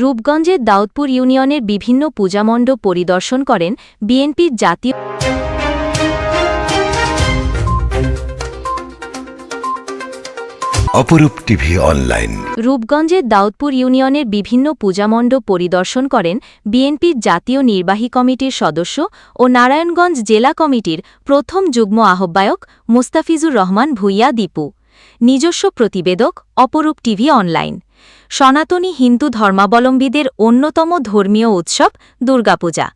রূপগঞ্জের দাউদপুর ইউনিয়নের বিভিন্ন পূজামণ্ডপ পরিদর্শন করেন বিএনপির জাতীয় অপরূপ টিভি অনলাইন। রূপগঞ্জের দাউদপুর ইউনিয়নের বিভিন্ন পূজামণ্ডপ পরিদর্শন করেন বিএনপির জাতীয় নির্বাহী কমিটির সদস্য ও নারায়ণগঞ্জ জেলা কমিটির প্রথম যুগ্ম আহ্বায়ক মুস্তাফিজুর রহমান ভুইয়া দীপু। নিজস্ব প্রতিবেদক অপরূপ টিভি অনলাইন সনাতনী হিন্দু ধর্মাবলম্বীদের অন্যতম ধর্মীয় উৎসব দুর্গাপূজা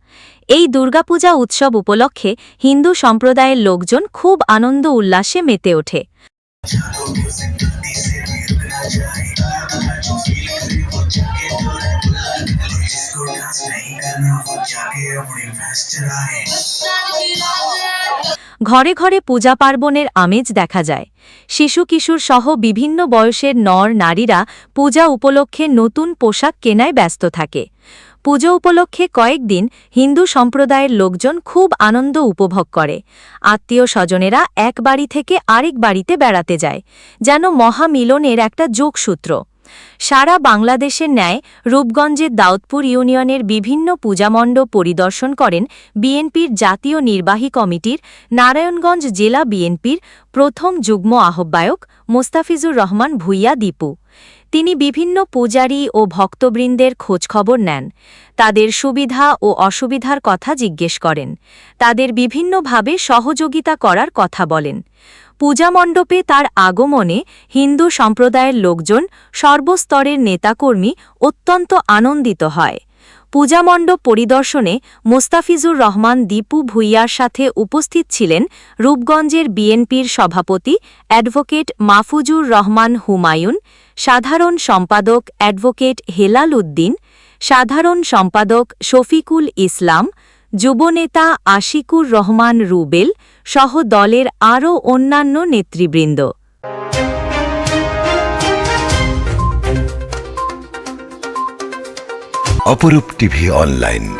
এই দুর্গাপূজা উৎসব উপলক্ষে হিন্দু সম্প্রদায়ের লোকজন খুব আনন্দ উল্লাসে মেতে ওঠে जिसको डांस नहीं करना वो जाके अपनी भैंस चराए ঘরে ঘরে পূজা পার্বণের আমেজ দেখা যায়। শিশু কিশোর সহ বিভিন্ন বয়সের নর নারীরা পূজা উপলক্ষে নতুন পোশাক কেনায় ব্যস্ত থাকে। পুজো উপলক্ষে কয়েকদিন হিন্দু সম্প্রদায়ের লোকজন খুব আনন্দ উপভোগ করে। আত্মীয় স্বজনেরা এক বাড়ি থেকে আরেক বাড়িতে বেড়াতে যায়, যেন মহামিলনের একটা যোগসূত্র। সারা বাংলাদেশের ন্যায় রূপগঞ্জের দাউদপুর ইউনিয়নের বিভিন্ন পূজামণ্ডপ পরিদর্শন করেন বিএনপির জাতীয় নির্বাহী কমিটির নারায়ণগঞ্জ জেলা বিএনপির প্রথম যুগ্ম আহ্বায়ক মোস্তাফিজুর রহমান ভুইয়া দীপু। তিনি বিভিন্ন পূজারী ও ভক্তবৃন্দের খোঁজখবর নেন। তাদের সুবিধা ও অসুবিধার কথা জিজ্ঞেস করেন। তাদের বিভিন্নভাবে সহযোগিতা করার কথা বলেন। পূজামণ্ডপে তার আগমনে হিন্দু সম্প্রদায়ের লোকজন সর্বস্তরের নেতাকর্মী অত্যন্ত আনন্দিত হয়। পূজামণ্ডপ পরিদর্শনে মোস্তাফিজুর রহমান দীপু ভুইয়ার সাথে উপস্থিত ছিলেন রূপগঞ্জের বিএনপির সভাপতি অ্যাডভোকেট মাহফুজুর রহমান হুমায়ুন, সাধারণ সম্পাদক অ্যাডভোকেট হেলাল উদ্দিন, সাধারণ সম্পাদক শফিকুল ইসলাম যুবনেতা আশিকুর রহমান রুবেল সহ দলের আরও অন্যান্য নেতৃবৃন্দ। অপরূপ টিভি অনলাইন।